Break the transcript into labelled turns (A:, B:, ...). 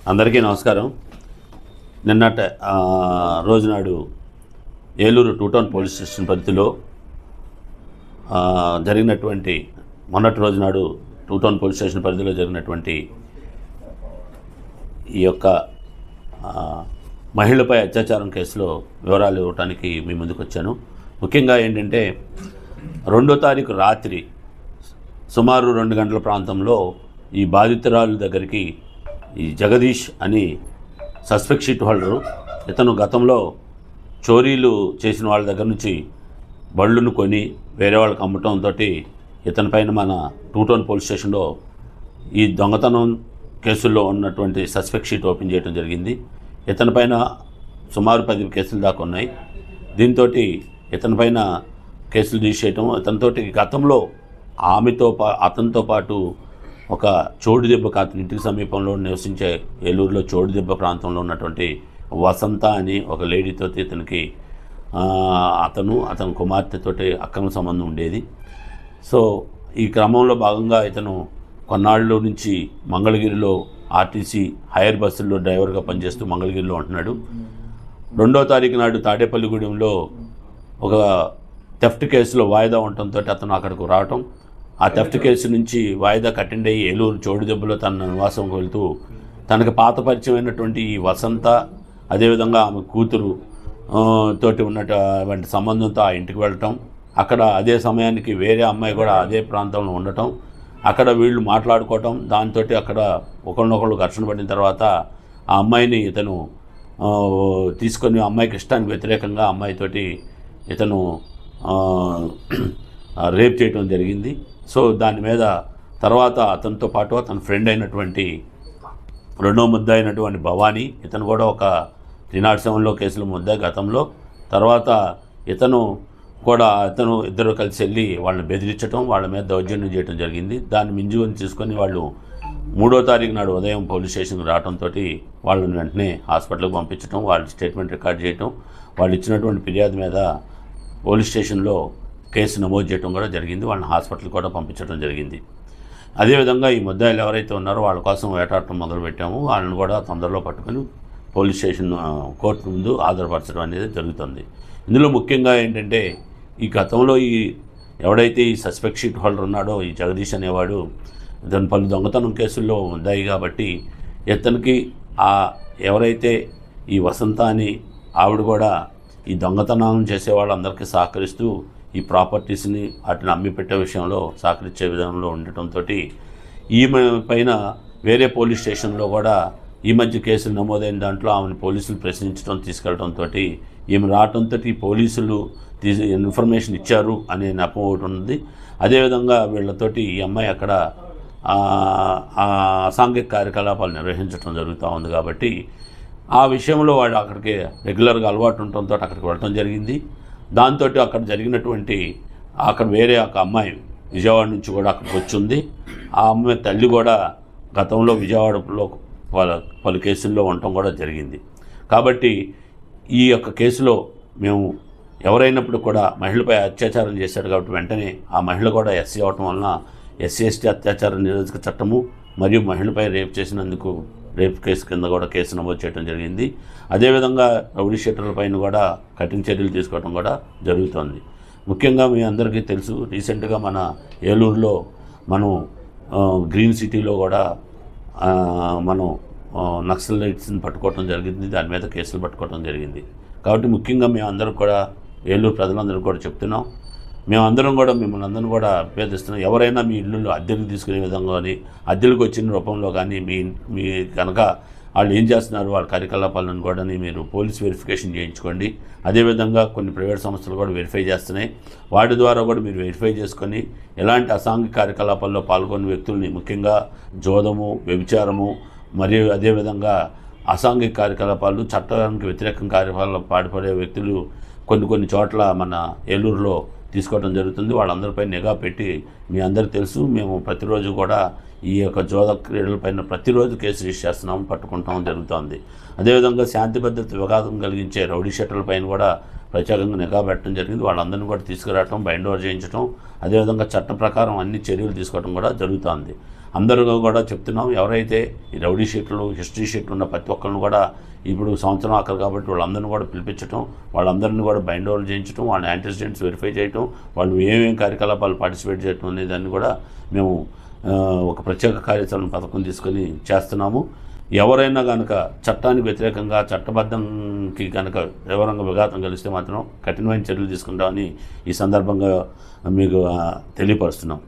A: అందరికీ నమస్కారం. నిన్నట రోజునాడు Eluru two town police station పరిధిలో జరిగినటువంటి మొన్నటి రోజునాడు టూ టౌన్ పోలీస్ స్టేషన్ పరిధిలో జరిగినటువంటి ఈ యొక్క మహిళపై అత్యాచారం కేసులో వివరాలు ఇవ్వడానికి మీ ముందుకు వచ్చాను ముఖ్యంగా ఏంటంటే రెండో తారీఖు రాత్రి సుమారు రెండు గంటల ప్రాంతంలో ఈ బాధితురాలు దగ్గరికి ఈ జగదీష్ అని సస్పెక్ట్ షీట్ హోల్డరు. ఇతను గతంలో చోరీలు చేసిన వాళ్ళ దగ్గర నుంచి బళ్ళును కొని వేరే వాళ్ళకి అమ్మటంతో ఇతని పైన మన టూ టౌన్ పోలీస్ స్టేషన్లో ఈ దొంగతనం కేసుల్లో ఉన్నటువంటి సస్పెక్ట్ షీట్ ఓపెన్ చేయడం జరిగింది. ఇతని పైన సుమారు పది కేసులు దాకా ఉన్నాయి. దీంతో ఇతని పైన కేసులు తీసేయటం ఇతనితోటి గతంలో ఆమెతో పా అతనితో పాటు ఒక చోటు దెబ్బ అతని ఇంటికి సమీపంలో నివసించే ఏలూరులో చోటు దెబ్బ ప్రాంతంలో ఉన్నటువంటి వసంత అని ఒక లేడీతో ఇతనికి అతను అతని కుమార్తెతోటి అక్రమ సంబంధం ఉండేది. సో ఈ క్రమంలో భాగంగా ఇతను కొన్నాళ్ళు నుంచి మంగళగిరిలో ఆర్టీసీ హైయర్ బస్సుల్లో డ్రైవర్గా పనిచేస్తూ మంగళగిరిలో ఉంటున్నాడు. రెండో తారీఖు నాడు తాడేపల్లిగూడెంలో ఒక థెఫ్ట్ కేసులో వాయిదా ఉండటంతో అతను అక్కడికి రావటం. ఆ థెఫ్ట్ కేసు నుంచి వాయిదా కట్టండి అయ్యి ఏలూరు చోడు దెబ్బలో తన నివాసం వెళ్తూ తనకు పాత పరిచయమైనటువంటి ఈ వసంత అదేవిధంగా ఆమె కూతురు తోటి ఉన్నటువంటి సంబంధంతో ఆ ఇంటికి వెళ్ళటం అక్కడ అదే సమయానికి వేరే అమ్మాయి కూడా అదే ప్రాంతంలో ఉండటం అక్కడ వీళ్ళు మాట్లాడుకోవటం దాంతో అక్కడ ఒకరినొకళ్ళు ఘర్షణ పడిన తర్వాత ఆ అమ్మాయిని ఇతను తీసుకొని అమ్మాయికి ఇష్టానికి వ్యతిరేకంగా అమ్మాయితోటి ఇతను రేప్ చేయడం జరిగింది. సో దాని మీద తర్వాత అతనితో పాటు అతని ఫ్రెండ్ అయినటువంటి రెండో ముద్ద అయినటువంటి భవానీ ఇతను కూడా ఒక త్రినాడు సెవెన్లో కేసులు ముద్ద గతంలో. తర్వాత ఇతను కూడా ఇతను ఇద్దరు కలిసి వెళ్ళి వాళ్ళని బెదిరించడం వాళ్ళ మీద దౌర్జన్యం చేయడం జరిగింది. దాన్ని మింజుకొని తీసుకొని వాళ్ళు మూడో తారీఖు నాడు ఉదయం పోలీస్ స్టేషన్కి రావడంతో వాళ్ళని వెంటనే హాస్పిటల్కి పంపించడం వాళ్ళ స్టేట్మెంట్ రికార్డ్ చేయటం వాళ్ళు ఇచ్చినటువంటి ఫిర్యాదు మీద పోలీస్ స్టేషన్లో కేసు నమోదు చేయడం కూడా జరిగింది. వాళ్ళని హాస్పిటల్ కూడా పంపించడం జరిగింది. అదేవిధంగా ఈ ముద్దాయిలు ఎవరైతే ఉన్నారో వాళ్ళ కోసం వేటాడటం మొదలుపెట్టాము వాళ్ళని కూడా తొందరలో పట్టుకొని పోలీస్ స్టేషన్ కోర్టు ముందు ఆధారపరచడం అనేది జరుగుతుంది. ఇందులో ముఖ్యంగా ఏంటంటే ఈ గతంలో ఈ ఎవడైతే ఈ సస్పెక్ట్ షీట్ హోల్డర్ ఉన్నాడో ఈ జగదీష్ అనేవాడు ఇతను పలు దొంగతనం కేసుల్లో ఉన్నాయి కాబట్టి ఇతనికి ఆ ఎవరైతే ఈ వసంత అని ఆవిడ కూడా ఈ దొంగతనం చేసే వాళ్ళందరికీ సహకరిస్తూ ఈ ప్రాపర్టీస్ని వాటిని అమ్మి పెట్టే విషయంలో సహకరించే విధానంలో ఉండటంతో ఈమె పైన వేరే పోలీస్ స్టేషన్లో కూడా ఈ మధ్య కేసులు నమోదైన దాంట్లో ఆమెను పోలీసులు ప్రశ్నించడం తీసుకెళ్ళడంతో ఈమె రావడంతో పోలీసులు తీసి ఇన్ఫర్మేషన్ ఇచ్చారు అనే నెపం ఒకటి ఉంది అదేవిధంగా వీళ్ళతోటి ఈ అమ్మాయి అక్కడ సాంఘిక అసాంఘిక కార్యకలాపాలు నిర్వహించడం జరుగుతూ ఉంది కాబట్టి ఆ విషయంలో వాళ్ళు అక్కడికి రెగ్యులర్గా అలవాటు ఉండటంతో అక్కడికి వెళ్ళడం జరిగింది. దాంతో అక్కడ జరిగినటువంటి అక్కడ వేరే ఒక అమ్మాయి విజయవాడ నుంచి కూడా అక్కడికి వచ్చింది. ఆ అమ్మాయి తల్లి కూడా గతంలో విజయవాడలో పలు పలు కేసుల్లో ఉండటం కూడా జరిగింది. కాబట్టి ఈ యొక్క కేసులో మేము ఎవరైనప్పుడు కూడా మహిళపై అత్యాచారం చేశాడు కాబట్టి వెంటనే ఆ మహిళ కూడా ఎస్సీ అవటం వలన ఎస్సీ ఎస్టీ అత్యాచార నిరోధక చట్టము మరియు మహిళపై రేపు చేసినందుకు రేప్ కేసు కింద కూడా కేసు నమోదు చేయడం జరిగింది. అదేవిధంగా రౌడీ షీటర్ల పైన కూడా కఠిన చర్యలు తీసుకోవడం కూడా జరుగుతోంది. ముఖ్యంగా మీ అందరికీ తెలుసు రీసెంట్గా మన ఏలూరులో మనం గ్రీన్ సిటీలో కూడా మనం నక్సలైట్స్ని పట్టుకోవడం జరిగింది. దాని మీద కేసులు పట్టుకోవడం జరిగింది. కాబట్టి ముఖ్యంగా మేము అందరూ కూడా ఏలూరు ప్రజలందరూ కూడా చెప్తున్నాం. మేమందరం కూడా మిమ్మల్ని అందరం కూడా అభ్యర్థిస్తున్నాం. ఎవరైనా మీ ఇళ్ళు అద్దెలకు తీసుకునే విధంగా కానీ అద్దెలకు వచ్చిన రూపంలో కానీ మీ మీ కనుక వాళ్ళు ఏం చేస్తున్నారు వాళ్ళ కార్యకలాపాలను కూడా మీరు పోలీస్ వెరిఫికేషన్ చేయించుకోండి. అదేవిధంగా కొన్ని ప్రైవేట్ సంస్థలు కూడా వెరిఫై చేస్తున్నాయి. వాటి ద్వారా కూడా మీరు వెరిఫై చేసుకొని ఎలాంటి అసాంఘిక కార్యకలాపాల్లో పాల్గొన్న వ్యక్తుల్ని ముఖ్యంగా జోదము వ్యభిచారము మరియు అదేవిధంగా అసాంఘిక కార్యకలాపాలు చట్టానికి వ్యతిరేకం కార్యకలాపాలు పాటుపడే వ్యక్తులు కొన్ని కొన్ని చోట్ల మన ఏలూరులో తీసుకోవడం జరుగుతుంది. వాళ్ళందరిపై నిఘా పెట్టి మీ అందరు తెలుసు. మేము ప్రతిరోజు కూడా ఈ యొక్క జోద క్రీడలపైన ప్రతిరోజు కేసు రిజిస్టర్ చేస్తున్నాం పట్టుకుంటాం జరుగుతోంది. అదేవిధంగా శాంతి భద్రత విఘాతం కలిగించే రౌడీ షట్టర్ల పైన కూడా ప్రత్యేకంగా నిఘా పెట్టడం జరిగింది. వాళ్ళందరినీ కూడా తీసుకురావటం బైండ్ ఓవర్ చేయించడం అదేవిధంగా చట్ట ప్రకారం అన్ని చర్యలు తీసుకోవడం కూడా జరుగుతోంది. అందరూ కూడా చెప్తున్నాం ఎవరైతే ఈ రౌడీ షీట్లు హిస్టరీ షీట్లు ఉన్న ప్రతి ఒక్కరిని కూడా ఇప్పుడు సంవత్సరం ఆఖరు కాబట్టి వాళ్ళందరిని కూడా పిలిపించడం వాళ్ళందరినీ కూడా బైండ్ ఓవర్ చేయించడం వాళ్ళ యాంటీసిడెంట్స్ వెరిఫై చేయటం వాళ్ళు ఏమేమి కార్యకలాపాలు పార్టిసిపేట్ చేయటం అనే దాన్ని కూడా మేము ఒక ప్రత్యేక కార్యాచరణ పథకం తీసుకొని చేస్తున్నాము. ఎవరైనా కనుక చట్టానికి వ్యతిరేకంగా చట్టబద్ధంకి కనుక తీవ్రంగా విఘాతం కలిస్తే మాత్రం కఠినమైన చర్యలు తీసుకుంటామని ఈ సందర్భంగా మీకు తెలియపరుస్తున్నాం.